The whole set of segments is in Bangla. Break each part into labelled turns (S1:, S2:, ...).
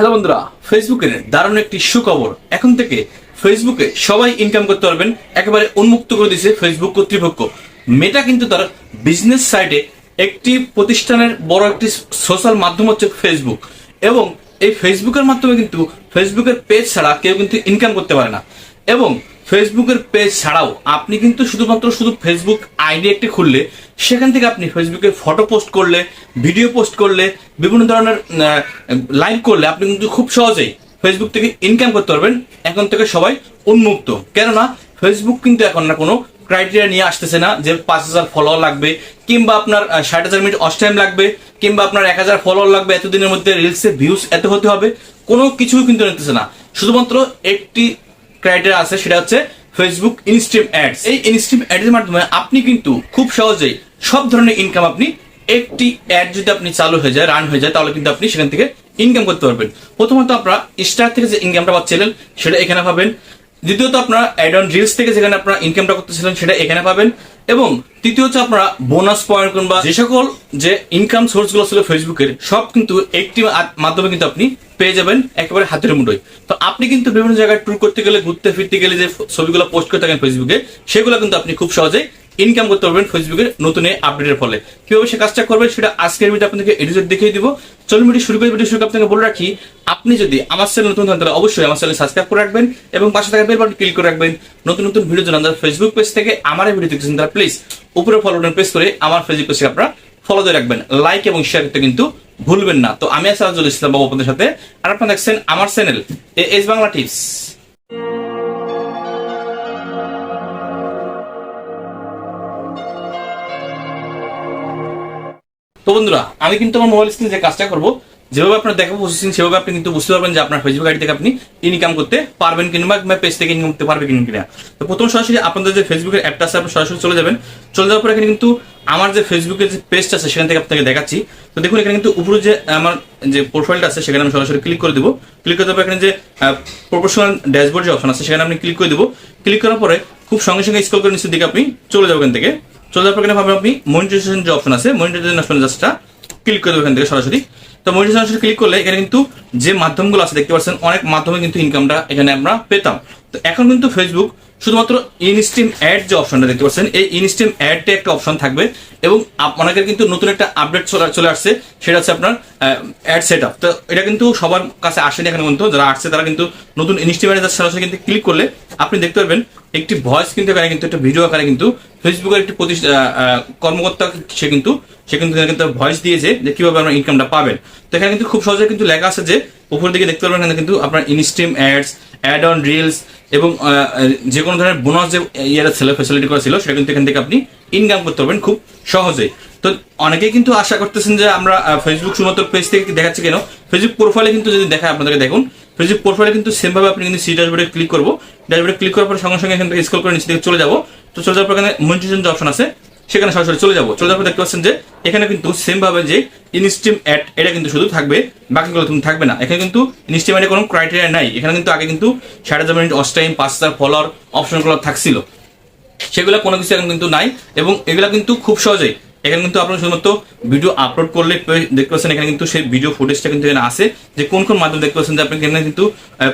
S1: হ্যালো বন্ধুরা ফেসবুকের দারুণ একটি সুখবর। এখন থেকে ফেসবুকে সবাই ইনকাম করতে পারবেন, একেবারে উন্মুক্ত করে দিয়েছে ফেসবুক কর্তৃপক্ষ। মেটা কিন্তু তার বিজনেস সাইটে একটি প্রতিষ্ঠানের বড় একটি সোশ্যাল মাধ্যম হচ্ছে ফেসবুক এবং এই ফেসবুকের মাধ্যমে কিন্তু ফেসবুকের পেজ ছাড়া কেউ কিন্তু ইনকাম করতে পারে না। এবং ফেসবুকের পেজ ছাড়াও আপনি কিন্তু শুধুমাত্র শুধু ফেসবুক আইডি একটি খুললে, সেখান থেকে আপনি ফেসবুকে ফটো পোস্ট করলে, ভিডিও পোস্ট করলে, বিভিন্ন ধরনের লাইভ করলে আপনি কিন্তু খুব সহজেই ফেসবুক থেকে ইনকাম করতে পারবেন। এখন থেকে সবাই উন্মুক্ত। কেননা, ফেসবুক কিন্তু এখন না কোনো ক্রাইটেরিয়া নিয়ে আসতেছে না যে পাঁচ হাজার ফলোয়ার লাগবে, কিংবা আপনার ষাট হাজার মিনিট অস টাইম লাগবে, কিংবা আপনার এক হাজার ফলোয়ার লাগবে, এতদিনের মধ্যে রিলসে ভিউজ এত হতে হবে। কোনো কিছুই কিন্তু নিতেছে না। শুধুমাত্র একটি ক্রাইটেরিয়া আছে, সেটা হচ্ছে ফেসবুক ইনস্ট্রিম অ্যাডস এই ইনস্ট্রিম অ্যাডের মাধ্যমে আপনি কিন্তু খুব সহজেই সব ধরনের ইনকাম আপনি একটি অ্যাড যদি আপনি চালু হয়ে যায় রান হয়ে যায়, তাহলে কিন্তু আপনি সেখান থেকে ইনকাম করতে পারবেন। প্রথমত আপনারা স্টার থেকে যে ইনকামটা পাচ্ছিলেন, সেটা এখানে পাবেন। দ্বিতীয়ত আপনারা অ্যাড অন রিলস থেকে যেখানে আপনারা ইনকামটা করতেছিলেন সেটা এখানে পাবেন। এবং তৃতীয় হচ্ছে আপনারা বোনাস পয়েন্ট কিংবা যে সকল যে ইনকাম সোর্সগুলো ছিল ফেসবুকের সব কিন্তু একটি মাধ্যমে কিন্তু আপনি পেয়ে যাবেন একেবারে হাতের মুঠোয়। তো আপনি কিন্তু বিভিন্ন জায়গায় ট্যুর করতে গেলে, ঘুরতে, ফিরতে গেলে যে ছবিগুলো পোস্ট করে থাকেন ফেসবুকে সেগুলো কিন্তু আপনি খুব সহজেই ইনকাম করতে পারবেন ফেসবুকের নতুন এই আপডেটের ফলে। কীভাবে সে কাজটা করবেন সেটা আজকের ভিডিও আপনাদেরকে এডিট দেখিয়ে দিব। চলুন ভিডিও শুরু করে। ভিডিও শুরু আপনাকে বলে রাখি, আপনি যদি আমার চ্যানেল নতুন হন, তাহলে অবশ্যই আমার চ্যানেল সাবস্ক্রাইব করে রাখবেন এবং পাশে থাকা বেল বাটন ক্লিক করে রাখবেন। নতুন নতুন ভিডিও জন্য আমাদের ফেসবুক পেজ থেকে আমার এই ভিডিও দেখছেন তারা প্লিজ উপরে ফলো বাটন প্রেস করে আমার ফেসবুক পেজে আপনারা ফলো দিয়ে রাখবেন। লাইক এবং শেয়ার করতে কিন্তু ভুলবেন না। তো আমি আসাদুল ইসলাম বাবু আপনাদের সাথে। আর আপনারা দেখছেন আমার চ্যানেল এস বাংলা টিপস তো বন্ধুরা, আমি কিন্তু আমার মোবাইল স্ক্রিনে যে কাজটা করব, যেভাবে আপনার দেখাবো প্রসেসিং সেভাবে আপনি কিন্তু বুঝতে পারবেন যে আপনার ফেসবুক আইডি থেকে আপনি ইনকাম করতে পারবেন কিংবা পেজ থেকে ইনকাম করতে পারবে কিনা তো প্রথম সরাসরি আপনাদের যে ফেসবুকের অ্যাপটা আছে, আপনি সরাসরি চলে যাবেন। চলে যাওয়ার পর এখানে কিন্তু আমার যে ফেসবুকের যে পেজটা আছে, সেখান থেকে আপনাকে দেখাচ্ছি। তো দেখুন, এখানে কিন্তু উপরে যে আমার যে প্রোফাইলটা আছে, সেখানে আমি সরাসরি ক্লিক করে দেবো। ক্লিক করে দেবো এখানে যে প্রফেশনাল ড্যাশবোর্ড যে অপশন আছে, সেখানে আপনি ক্লিক করে দেবো। ক্লিক করার পরে খুব সঙ্গে সঙ্গে স্ক্রল করে নিচের দিকে আপনি চলে যাবেন থেকে। চলে যাওয়ার পর এখানে আপনি মনিটাইজেশন যে অপশন আছে মনিটাইজেশন অপশনে জাস্টটা ক্লিক করে দেবেন এখান থেকে সরাসরি। তো মনিটাইজেশন ক্লিক করলে এখানে কিন্তু যে মাধ্যমগুলো আছে, দেখতে পাচ্ছেন, অনেক মাধ্যমে কিন্তু ইনকামটা এখানে আমরা পেতাম। তো এখন কিন্তু ফেসবুক শুধুমাত্র ইনস্ট্রিম অ্যাড যে অপশনটা দেখতে পাচ্ছেন, এই ইনস্ট্রিম অ্যাডটা একটা অপশন থাকবে এবং অনেকের কিন্তু নতুন একটা আপডেট চলে আসছে, সেটা হচ্ছে আপনার অ্যাড সেট আপ তো এটা কিন্তু সবার কাছে আসেনি এখানে কিন্তু যারা আসছে তারা কিন্তু নতুন ইনস্ট্রিম অ্যাড কিন্তু ক্লিক করলে আপনি দেখতে পারবেন, একটি ভয়েস কিন্তু এখানে কিন্তু, একটা ভিডিও আকারে কিন্তু ফেসবুকের একটি কর্মকর্তা সে কিন্তু সে কিন্তু কিন্তু ভয়েস দিয়েছে যে কীভাবে আপনার ইনকামটা পাবেন। তো এখানে কিন্তু খুব সহজে কিন্তু লেখা আছে যে উপরের দিকে দেখতে পারবেন কিন্তু আপনার instream ads ad on reels এবং যে কোনো ধরনের বোনাস যে ইয়েটা ছিল ফেসিলিটি করা ছিল, সেটা কিন্তু এখান থেকে আপনি ইনকাম করতে পারবেন খুব সহজেই। তো অনেকেই কিন্তু আশা করতেছেন যে আমরা ফেসবুক শুধুমাত্র পেজ থেকে দেখাচ্ছি কেন? ফেসবুক প্রোফাইলে কিন্তু যদি দেখায় আপনাদেরকে দেখুন ফেসবুক প্রোফাইলে কিন্তু সেমভাবে আপনি কিন্তু সি ড্যাশবোর্ডে ক্লিক করব। ড্যাশবোর্ডে ক্লিক করার পর সঙ্গে সঙ্গে এখান থেকে স্ক্রল করে নিচে দিকে চলে যাব। তো চলে যাওয়ার পর এখানে মনিটাইজেশন যে অপশন আছে সেখানে সরাসরি চলে যাব। চলে পর দেখতে পাচ্ছেন যে, এখানে কিন্তু সেম ভাবে যে ইনস্ট্রিম অ্যাড এটা কিন্তু শুধু থাকবে, বাকিগুলো কিন্তু থাকবে না। এখানে কিন্তু ইনস্ট্রিম অ্যাডে কোনো ক্রাইটেরিয়া নাই। এখানে কিন্তু আগে কিন্তু সাড়ে হাজার মিনিট অস টাইম পাঁচ হাজার ফলোয়ার অপশনগুলো থাকছিল। সেগুলো কোনো কিছু এখন কিন্তু নাই এবং এগুলা কিন্তু খুব সহজেই। এখানে কিন্তু আপনার শুধুমাত্র ভিডিও আপলোড করলে দেখতে পাচ্ছেন এখানে কিন্তু সেই ভিডিও ফুটেজটা কিন্তু এখানে আসে যে কোন কোন মাধ্যমে দেখতে পাচ্ছেন যে আপনি এখানে কিন্তু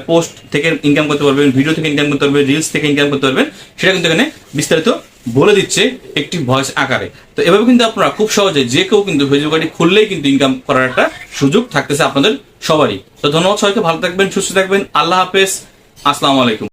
S1: পোস্ট থেকে ইনকাম করতে পারবেন ভিডিও থেকে ইনকাম করতে পারবেন রিলস থেকে ইনকাম করতে পারবেন, সেটা কিন্তু এখানে বিস্তারিত বলে দিচ্ছে একটি ভয়েস আকারে। তো এভাবে কিন্তু আপনারা খুব সহজে যে কেউ কিন্তু ফেসবুক আইডি খুললেই কিন্তু ইনকাম করার একটা সুযোগ থাকতেছে আপনাদের সবারই। তো ধন্যবাদ সবাইকে, ভালো থাকবেন, সুস্থ থাকবেন, আল্লাহ হাফেজ, আসসালামু আলাইকুম।